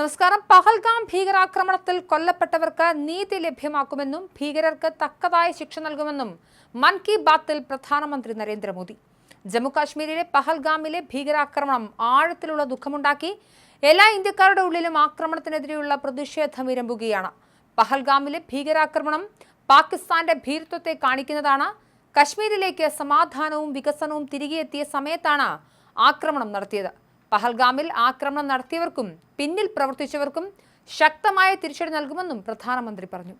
നമസ്കാരം. പഹൽഗാം ഭീകരാക്രമണത്തിൽ കൊല്ലപ്പെട്ടവർക്ക് നീതി ലഭ്യമാക്കുമെന്നും ഭീകരർക്ക് തക്കതായ ശിക്ഷ നൽകുമെന്നും മൻ കി ബാത്തിൽ പ്രധാനമന്ത്രി നരേന്ദ്രമോദി. ജമ്മുകാശ്മീരിലെ പഹൽഗാമിലെ ഭീകരാക്രമണം ആഴത്തിലുള്ള ദുഃഖമുണ്ടാക്കി. എല്ലാ ഇന്ത്യക്കാരുടെ ഉള്ളിലും ആക്രമണത്തിനെതിരെയുള്ള പ്രതിഷേധം ഇരമ്പുകയാണ് പഹൽഗാമിലെ ഭീകരാക്രമണം പാകിസ്ഥാന്റെ ഭീരുത്വത്തെ കാണിക്കുന്നതാണ്. കശ്മീരിലേക്ക് സമാധാനവും വികസനവും തിരികെയെത്തിയ സമയത്താണ് ആക്രമണം നടത്തിയത്. പഹൽഗാമിൽ ആക്രമണം നടത്തിയവർക്കും പിന്നിൽ പ്രവർത്തിച്ചവർക്കും ശക്തമായ തിരിച്ചടി നൽകുമെന്നും പ്രധാനമന്ത്രി പറഞ്ഞു.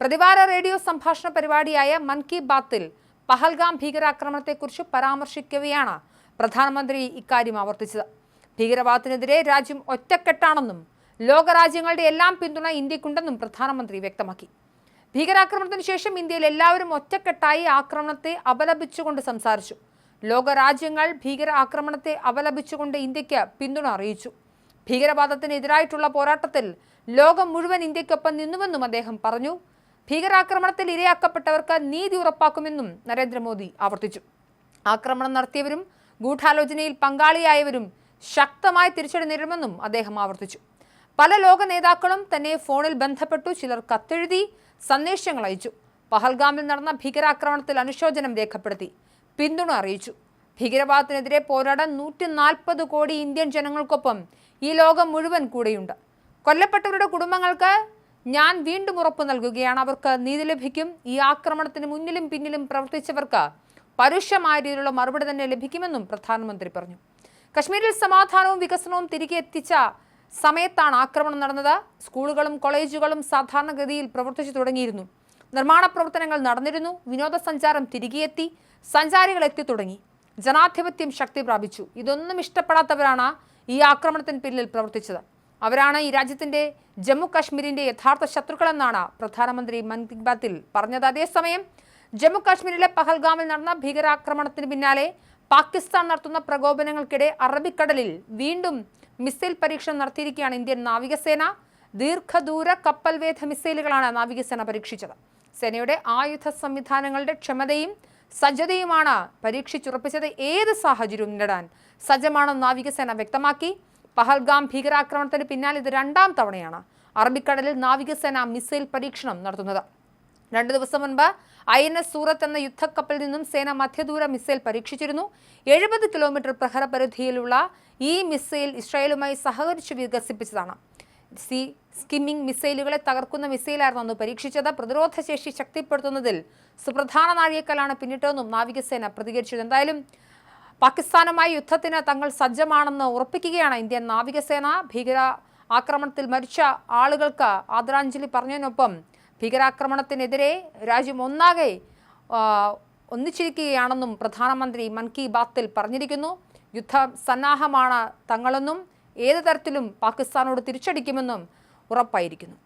പ്രതിവാര റേഡിയോ സംഭാഷണ പരിപാടിയായ മൻ കി ബാത്തിൽ പഹൽഗാം ഭീകരാക്രമണത്തെക്കുറിച്ച് പരാമർശിക്കവെയാണ് പ്രധാനമന്ത്രി ഇക്കാര്യം ആവർത്തിച്ചത്. ഭീകരവാദത്തിനെതിരെ രാജ്യം ഒറ്റക്കെട്ടാണെന്നും ലോകരാജ്യങ്ങളുടെ എല്ലാം പിന്തുണ ഇന്ത്യക്കുണ്ടെന്നും പ്രധാനമന്ത്രി വ്യക്തമാക്കി. ഭീകരാക്രമണത്തിന് ശേഷം ഇന്ത്യയിൽ എല്ലാവരും ഒറ്റക്കെട്ടായി ആക്രമണത്തെ അപലപിച്ചുകൊണ്ട് സംസാരിച്ചു. ലോകരാജ്യങ്ങൾ ഭീകര ആക്രമണത്തെ അപലപിച്ചുകൊണ്ട് ഇന്ത്യയ്ക്ക് പിന്തുണ അറിയിച്ചു. ഭീകരവാദത്തിനെതിരായിട്ടുള്ള പോരാട്ടത്തിൽ ലോകം മുഴുവൻ ഇന്ത്യക്കൊപ്പം നിന്നുവെന്നും അദ്ദേഹം പറഞ്ഞു. ഭീകരാക്രമണത്തിൽ ഇരയാക്കപ്പെട്ടവർക്ക് നീതി ഉറപ്പാക്കുമെന്നും നരേന്ദ്രമോദി ആവർത്തിച്ചു. ആക്രമണം നടത്തിയവരും ഗൂഢാലോചനയിൽ പങ്കാളിയായവരും ശക്തമായ തിരിച്ചടി നേരിടുമെന്നും അദ്ദേഹം ആവർത്തിച്ചു. പല ലോക നേതാക്കളും തന്നെ ഫോണിൽ ബന്ധപ്പെട്ടു ചിലർ കത്തെഴുതി സന്ദേശങ്ങൾ അയച്ചു. പഹൽഗാമിൽ നടന്ന ഭീകരാക്രമണത്തിൽ അനുശോചനം രേഖപ്പെടുത്തി. പിന്തുണ അറിയിച്ചു. ഭീകരവാദത്തിനെതിരെ പോരാടാൻ നൂറ്റി നാൽപ്പത് കോടി ഇന്ത്യൻ ജനങ്ങൾക്കൊപ്പം ഈ ലോകം മുഴുവൻ കൂടെയുണ്ട്. കൊല്ലപ്പെട്ടവരുടെ കുടുംബങ്ങൾക്ക് ഞാൻ വീണ്ടും ഉറപ്പ് നൽകുകയാണ്. അവർക്ക് നീതി ലഭിക്കും. ഈ ആക്രമണത്തിന് മുന്നിലും പിന്നിലും പ്രവർത്തിച്ചവർക്ക് പരുഷമായ രീതിയിലുള്ള മറുപടി തന്നെ ലഭിക്കുമെന്നും പ്രധാനമന്ത്രി പറഞ്ഞു. കശ്മീരിൽ സമാധാനവും വികസനവും തിരികെ എത്തിച്ച സമയത്താണ് ആക്രമണം നടന്നത്. സ്കൂളുകളും കോളേജുകളും സാധാരണഗതിയിൽ പ്രവർത്തിച്ചു തുടങ്ങിയിരുന്നു. നിർമ്മാണ പ്രവർത്തനങ്ങൾ നടന്നിരുന്നു. വിനോദസഞ്ചാരം തിരികെയെത്തി. സഞ്ചാരികൾ എത്തി തുടങ്ങി. ജനാധിപത്യം ശക്തി പ്രാപിച്ചു. ഇതൊന്നും ഇഷ്ടപ്പെടാത്തവരാണ് ഈ ആക്രമണത്തിന് പിന്നിൽ പ്രവർത്തിച്ചത്. അവരാണ് ഈ രാജ്യത്തിന്റെ ജമ്മു കാശ്മീരിന്റെ യഥാർത്ഥ ശത്രുക്കളെന്നാണ് പ്രധാനമന്ത്രി മൻ ബാത്തിൽ പറഞ്ഞത്. അതേസമയം ജമ്മു കാശ്മീരിലെ പഹൽഗാമിൽ നടന്ന ഭീകരാക്രമണത്തിന് പിന്നാലെ പാകിസ്ഥാൻ നടത്തുന്ന പ്രകോപനങ്ങൾക്കിടെ അറബിക്കടലിൽ വീണ്ടും മിസൈൽ പരീക്ഷണം നടത്തിയിരിക്കുകയാണ് ഇന്ത്യൻ നാവികസേന. ദീർഘദൂര കപ്പൽവേധ മിസൈലുകളാണ് നാവികസേന പരീക്ഷിച്ചത്. സേനയുടെ ആയുധ സംവിധാനങ്ങളുടെ ക്ഷമതയും സജ്ജതയുമാണ് പരീക്ഷിച്ചുറപ്പിച്ചത്. ഏത് സാഹചര്യവും നേടാൻ സജ്ജമാണെന്ന് നാവികസേന വ്യക്തമാക്കി. പഹൽഗാം ഭീകരാക്രമണത്തിന് പിന്നാലെ ഇത് രണ്ടാം തവണയാണ് അറബിക്കടലിൽ നാവികസേന മിസൈൽ പരീക്ഷണം നടത്തുന്നത്. രണ്ടു ദിവസം മുൻപ് ഐ എൻ എസ് സൂറത്ത് എന്ന യുദ്ധക്കപ്പലിൽ നിന്നും സേന മധ്യദൂര മിസൈൽ പരീക്ഷിച്ചിരുന്നു. എഴുപത് കിലോമീറ്റർ പ്രഹരപരിധിയിലുള്ള ഈ മിസൈൽ ഇസ്രായേലുമായി സഹകരിച്ച് വികസിപ്പിച്ചതാണ്. സി സ്കിമ്മിംഗ് മിസൈലുകളെ തകർക്കുന്ന മിസൈലായിരുന്നു അന്ന് പരീക്ഷിച്ചത്. പ്രതിരോധ ശേഷി ശക്തിപ്പെടുത്തുന്നതിൽ സുപ്രധാന നാഴികക്കല്ലാണ് പിന്നിട്ടതെന്നും നാവികസേന പ്രതികരിച്ചത് എന്തായാലും പാകിസ്ഥാനുമായി യുദ്ധത്തിന് തങ്ങൾ സജ്ജമാണെന്ന് ഉറപ്പിക്കുകയാണ് ഇന്ത്യൻ നാവികസേന. ഭീകര ആക്രമണത്തിൽ മരിച്ച ആളുകൾക്ക് ആദരാഞ്ജലി പറഞ്ഞതിനൊപ്പം ഭീകരാക്രമണത്തിനെതിരെ രാജ്യം ഒന്നാകെ ഒന്നിച്ചിരിക്കുകയാണെന്നും പ്രധാനമന്ത്രി മൻ കി ബാത്തിൽ പറഞ്ഞിരിക്കുന്നു. യുദ്ധ സന്നാഹമാണ് തങ്ങളെന്നും ഏത് തരത്തിലും പാകിസ്ഥാനോട് തിരിച്ചടിക്കുമെന്നും ഉറപ്പായിരിക്കുന്നു.